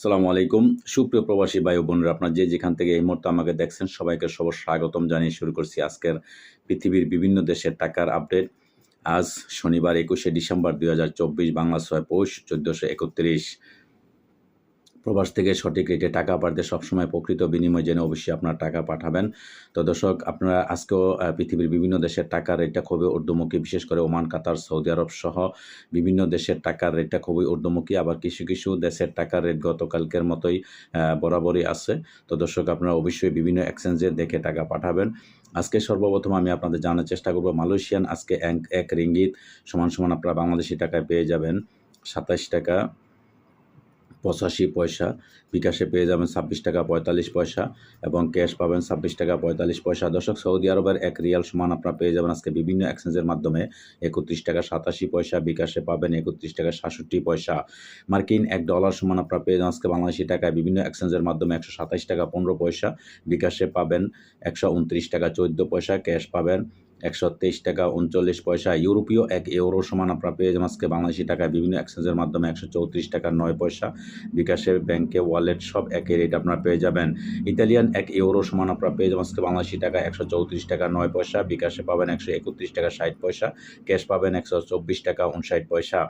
সালামু আলাইকুম। সুপ্রিয় প্রবাসী বায়ু বোনের, আপনার যে যেখান থেকে এই মুহূর্তে আমাকে দেখছেন, সবাইকে সব স্বাগতম জানিয়ে শুরু করছি আজকের পৃথিবীর বিভিন্ন দেশের টাকার আপডেট। আজ শনিবার একুশে ডিসেম্বর দুই হাজার চব্বিশ, বাংলা ছয় পৌষ, চোদ্দোশো একত্রিশ। প্রবাস থেকে সঠিক রেটে টাকা পাঠাতে সবসময় প্রকৃত বিনিময় জেনে অবশ্যই আপনার টাকা পাঠাবেন। তো দর্শক, আপনারা আজকেও পৃথিবীর বিভিন্ন দেশের টাকার রেটটা খুবই ঊর্ধ্বমুখী, বিশেষ করে ওমান, কাতার, সৌদি আরব সহ বিভিন্ন দেশের টাকার রেটটা খুবই ঊর্ধ্বমুখী। আবার কিছু কিছু দেশের টাকার রেট গতকালকের মতোই বরাবরই আছে। তো দর্শক, আপনারা অবশ্যই বিভিন্ন এক্সচেঞ্জে দেখে টাকা পাঠাবেন। আজকে সর্বপ্রথম আমি আপনাদের জানার চেষ্টা করব, মালয়েশিয়ান আজকে এক রিঙ্গিত সমান সমান আপনারা বাংলাদেশি টাকায় পেয়ে যাবেন সাতাশ টাকা। পঁচাশি পয়সা। বিকাশে পেয়ে যাবেন ছাব্বিশ টাকা পঁয়তাল্লিশ পয়সা এবং ক্যাশ পাবেন ছাব্বিশ টাকা পঁয়তাল্লিশ পয়সা। দর্শক, সৌদি আরবের এক রিয়াল সমান আপনারা পেয়ে যাবেন আজকে বিভিন্ন এক্সচেঞ্জের মাধ্যমে একত্রিশ টাকা সাতাশি পয়সা, বিকাশে পাবেন একত্রিশ টাকা সাতষট্টি পয়সা। মার্কিন এক ডলার সমান আপনারা পেয়ে যাবেন আজকে বাংলাদেশি টাকায় বিভিন্ন এক্সচেঞ্জের মাধ্যমে একশো সাতাশ টাকা পনেরো পয়সা, বিকাশে পাবেন একশো উনত্রিশ টাকা চোদ্দ পয়সা, ক্যাশ পাবেন একশো তেইশ টাকা উনচল্লিশ পয়সা। ইউরোপীয় এক ইউরো সমান আপনারা পেয়ে আজকে বাংলাদেশি টাকায় বিভিন্ন এক্সচেঞ্জের মাধ্যমে একশো চৌত্রিশ টাকা নয় পয়সা। বিকাশের ব্যাংকে ওয়ালেট সব একই রেট আপনারা পেয়ে যাবেন। ইতালিয়ান এক ইউরো সমান আপনারা পেয়ে আজকে বাংলাদেশি টাকা একশো চৌত্রিশ টাকা নয় পয়সা। বিকাশে পাবেন একশো একত্রিশ টাকা ষাট পয়সা। ক্যাশ পাবেন একশো চব্বিশ টাকা উনষাট পয়সা।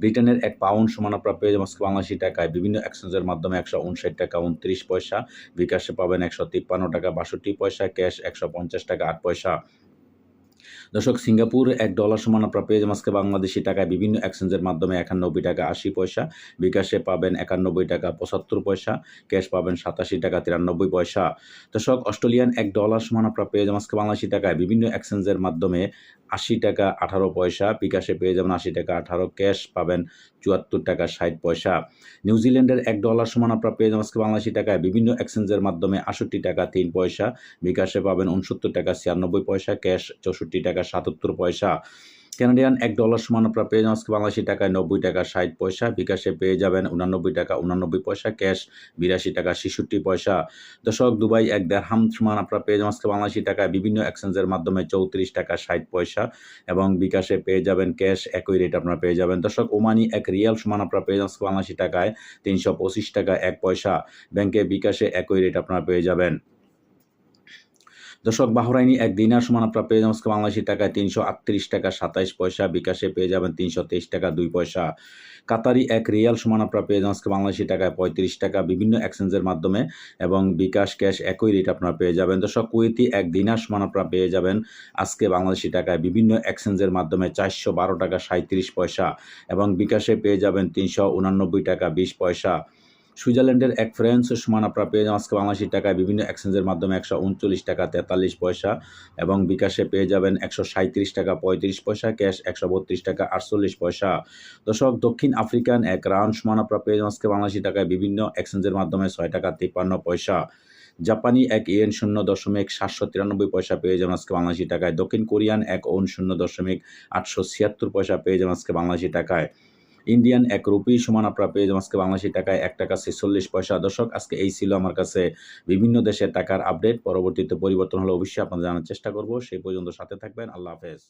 ব্রিটেনের এক পাউন্ড সমান আপনারা পেয়ে যাবেন বাংলাদেশি টাকায় বিভিন্ন এক্সচেঞ্জের মাধ্যমে একশো উনষাট টাকা উনত্রিশ পয়সা। বিকাশে পাবেন একশো তিপ্পান্ন টাকা বাষট্টি পয়সা। ক্যাশ একশো পঞ্চাশ টাকা আট পয়সা। দর্শক, সিঙ্গাপুর এক ডলার সমান আপনারা পেয়ে আজকে বাংলাদেশি টাকায় বিভিন্ন এক্সচেঞ্জের মাধ্যমে একানব্বই টাকা আশি পয়সা, বিকাশে পাবেন একানব্বই টাকা পঁচাত্তর পয়সা, ক্যাশ পাবেন সাতাশি টাকা তিরানব্বই পয়সা। দর্শক, অস্ট্রেলিয়ান এক ডলার সমান আপনারা পেয়ে আজকে বাংলাদেশি টাকায় বিভিন্ন এক্সচেঞ্জের মাধ্যমে আশি টাকা আঠারো পয়সা, বিকাশে পেয়ে যাবেন আশি টাকা আঠারো, ক্যাশ পাবেন চুয়াত্তর টাকা ষাট পয়সা। নিউজিল্যান্ডের এক ডলার সমান আপনারা পেয়ে যাবেন আজকে বাংলাদেশি টাকায় বিভিন্ন এক্সচেঞ্জের মাধ্যমে আষট্টি টাকা তিন পয়সা, বিকাশে পাবেন উনসত্তর টাকা ছিয়ানব্বই পয়সা, ক্যাশ চৌষট্টি টাকা সাতাত্তর পয়সা। কানাডিয়ান এক ডলার সমান আপনারা পেয়ে যাবেন। আজকে বাংলাদেশি টাকায় নব্বই টাকা ষাট পয়সা। বিকাশে পেয়ে যাবেন উনানব্বই টাকা উনানব্বই পয়সা। ক্যাশ বিরাশি টাকা ছেষট্টি পয়সা। দশক দুবাই এক দেড়হাম সমান আপনারা পেয়ে যাবেন। আজকে বাংলাদেশি টাকায় বিভিন্ন এক্সচেঞ্জের মাধ্যমে চৌত্রিশ টাকা ষাট পয়সা এবং বিকাশে পেয়ে যাবেন ক্যাশ। একই রেট আপনারা পেয়ে যাবেন। দশক ওমানি এক রিয়াল সমান আপনারা পেয়ে যাবেন। আজকে বাংলাদেশি টাকায় তিনশো পঁচিশ টাকা এক পয়সা। ব্যাংকে বিকাশে একই রেট আপনারা পেয়ে যাবেন। দর্শক, বাহরাইনি এক দিনার সমান আপনারা পেয়ে যাবেন বাংলাদেশি টাকায় তিনশো আটত্রিশ টাকা সাতাইশ পয়সা, বিকাশে পেয়ে যাবেন তিনশো তেইশ টাকা দুই পয়সা। কাতারি এক রিয়াল সমান আপনারা পেয়ে যাবেন বাংলাদেশি টাকায় পঁয়ত্রিশ টাকা বিভিন্ন এক্সচেঞ্জের মাধ্যমে এবং বিকাশ, ক্যাশ একই রেট আপনারা পেয়ে যাবেন। দর্শক, কুয়েতি এক দিনার সমান আপনারা পেয়ে যাবেন আজকে বাংলাদেশি টাকায় বিভিন্ন এক্সচেঞ্জের মাধ্যমে চারশো বারো টাকা সাঁত্রিশ পয়সা এবং বিকাশে পেয়ে যাবেন তিনশো উনানব্বই টাকা বিশ পয়সা। সুইজারল্যান্ডের এক ফ্রেন্স সমান আপনারা পেয়ে যাবেন। আজকে বাংলাদেশি টাকায় বিভিন্ন এক্সচেঞ্জের মাধ্যমে একশো উনচল্লিশ টাকা, তেতাল্লিশ পয়সা এবং বিকাশে পেয়ে যাবেন একশো সাঁত্রিশ টাকা, পঁয়ত্রিশ পয়সা, ক্যাশ একশো বত্রিশ টাকা, আটচল্লিশ পয়সা। দর্শক, দক্ষিণ আফ্রিকান এক রান সমান আপনারা পেয়ে যাবেন আজকে বাংলাদেশি টাকায় বিভিন্ন এক্সচেঞ্জের মাধ্যমে ছয় টাকা, তিপ্পান্ন পয়সা। জাপানি এক ইয়েন শূন্য দশমিক সাতশো তিরানব্বই পয়সা পেয়ে যাবেন আজকে বাংলাদেশি টাকায়। দক্ষিণ কোরিয়ান এক ওন শূন্য দশমিক আটশো ছিয়াত্তর পয়সা পেয়ে যাবেন আজকে বাংলাদেশি টাকায়। ইন্ডিয়ান এক রুপি সমান আপনারা পেয়ে যাবেন। আজকে বাংলাদেশি টাকায় এক টাকা ছেচল্লিশ পয়সা। দর্শক, আজকে এই ছিল আমার কাছে বিভিন্ন দেশের টাকার আপডেট পরবর্তীতে পরিবর্তন হলে অবশ্যই আপনাদের জানার চেষ্টা করব। সেই পর্যন্ত সাথে থাকবেন। আল্লাহ হাফেজ।